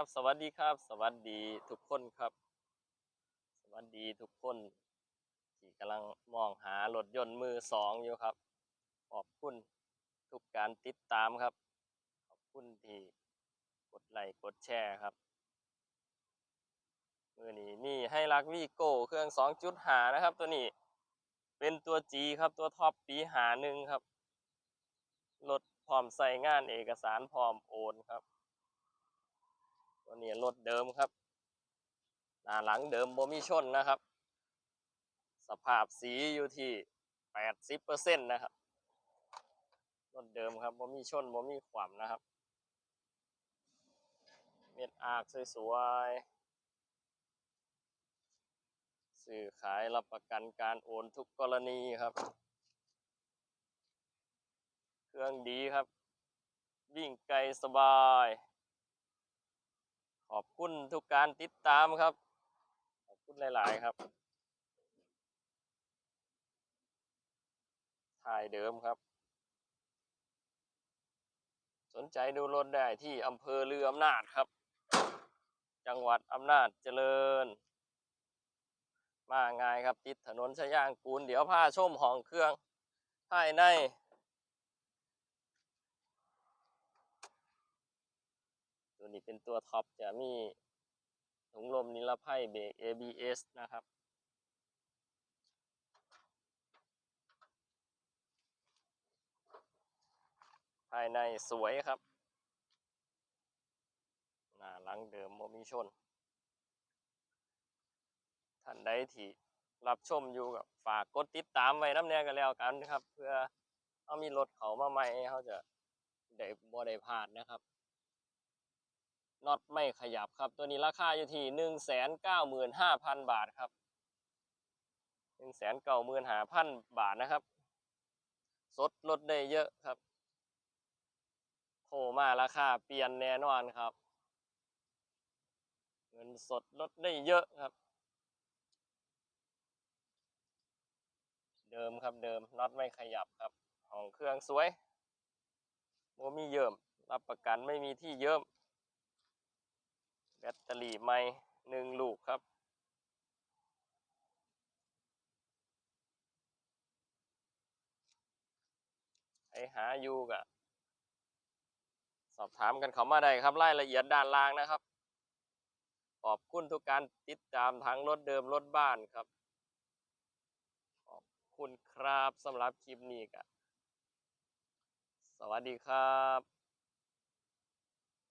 ครับสวัสดีครับ สวัสดีทุกคนครับ สวัสดีทุกคนที่กำลังมองหารถยนต์มือสองอยู่ครับ ขอบคุณทุกการติดตามครับ ขอบคุณที่กดไลค์กดแชร์ครับมือนี้มีให้รักวีโก้เครื่อง2.5นะครับ ตัวนี้เป็นตัว G ครับตัวท็อปปีหาหนึ่งครับรถพร้อมใส่งานเอกสารพร้อมโอนครับ ตัวนี้รถเดิมครับ หน้าหลังเดิมบ่มีชนนะครับ สภาพสีอยู่ที่80%นตนะครับ รถเดิมครับบ่มีชนบ่มีขวามนะครับ เม็ดอาร์คสวยๆสื่อขายรับประกันการโอนทุกกรณีครับ เครื่องดีครับ วิ่งไกลสบาย ขอบคุณทุกการติดตามครับ ขอบคุณหลาย ๆ ครับถ่ายเดิมครับ สนใจดูรถได้ที่อำเภอเรืออำนาจครับ จังหวัดอำนาจเจริญ มาง่ายครับ ติดถนนชยางกูล เดี๋ยวพาชมห้องเครื่องภายใน ตัวนี้เป็นตัวท็อปจะมีถุงลมนิรภัยเบรก ABS นะครับ ภายในสวยครับ หน้าหลังเดิมโมมีชน ท่านใดที่รับชมอยู่กับฝากกดติดตามไว้น้ำแน่กันแล้วกันครับ เพื่อเขามีรถเขามาใหม่เขาจะได้บ่ได้พลาดนะครับ น็อตไม่ขยับครับ ตัวนี้ราคาอยู่ที่หนึ่งแสนเก้าหมื่นห้าพันบาทครับหนึ่งแสนเก้าหมื่นห้าพันบาทนะครับ สดลดได้เยอะครับโทรมาราคาเปลี่ยนแน่นอนครับ เงินสดลดได้เยอะครับ เดิมครับเดิมน็อตไม่ขยับครับ ของเครื่องสวยโมมีเยิ่มรับประกันไม่มีที่เยิ่ม ตเตอรี่ไม่หนึ่งลูกครับไอหาอยู่กะสอบถามกันเขามาได้ครับรายละเอียดด้านล่างนะครับ ขอบคุณทุกการติดตามทั้งรถเดิมรถบ้านครับ ขอบคุณครับสำหรับคลิปนี้กะสวัสดีครับ